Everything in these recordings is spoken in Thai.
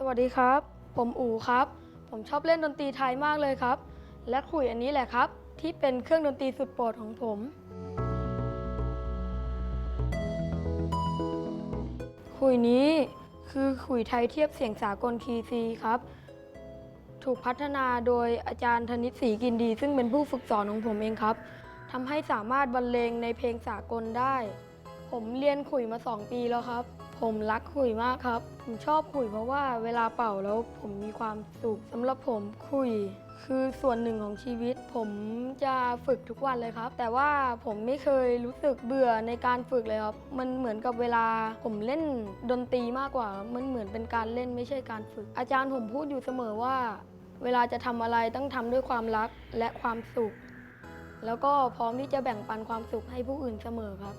สวัสดีครับ ผมอู๋ครับ ผมชอบเล่นดนตรีไทยมากเลยครับ และขลุ่ยอันนี้แหละครับ ที่เป็นเครื่องดนตรีสุดโปรดของผมขลุ่ยนี้คือขลุ่ยไทยเทียบเสียงสากลคีซีครับ ถูกพัฒนาโดยอาจารย์ธนิตศรีกินดี ซึ่งเป็นผู้ฝึกสอนของผมเองครับทำให้สามารถบรรเลงในเพลงสากลได้ ผมเรียนขลุ่ยมา2ปีแล้วครับ ผมรักขุยมากครับ ผมชอบขุยเพราะว่าเวลาเป่าแล้วผมมีความสุขสำหรับผมขุยคือส่วนหนึ่งของชีวิต ผมจะฝึกทุกวันเลยครับ แต่ว่าผมไม่เคยรู้สึกเบื่อในการฝึกเลยครับ มันเหมือนกับเวลาผมเล่นดนตรีมากกว่า มันเหมือนเป็นการเล่นไม่ใช่การฝึก อาจารย์ผมพูดอยู่เสมอว่า เวลาจะทำอะไรต้องทำด้วยความรักและความสุข แล้วก็พร้อมที่จะแบ่งปันความสุขให้ผู้อื่นเสมอครับ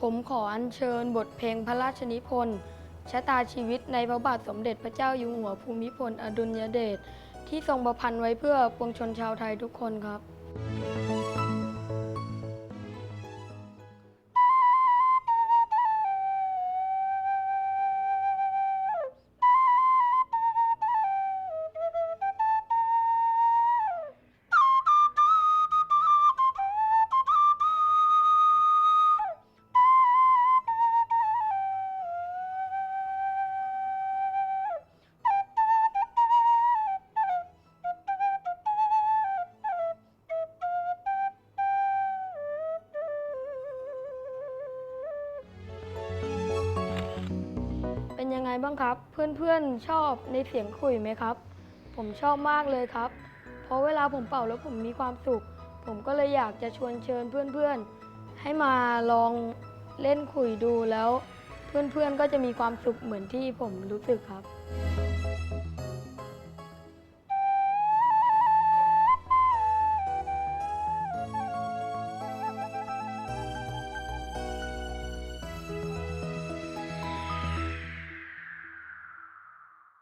ผมขออัญเชิญบทเพลงพระราชนิพนธ์ชะตาชีวิตในพระบาทสมเด็จพระเจ้าอยู่หัวภูมิพลอดุลยเดชที่ทรงประพันธ์ไว้เพื่อปวงชนชาวไทยทุกคนครับ เป็นยังไงบ้างครับ เพื่อนๆชอบในเสียงขลุ่ยไหมครับ ผมชอบมากเลยครับ เพราะเวลาผมเป่าแล้วผมมีความสุข ผมก็เลยอยากจะชวนเชิญเพื่อนๆ ให้มาลองเล่นขลุ่ยดูแล้ว เพื่อนๆก็จะมีความสุขเหมือนที่ผมรู้สึกครับ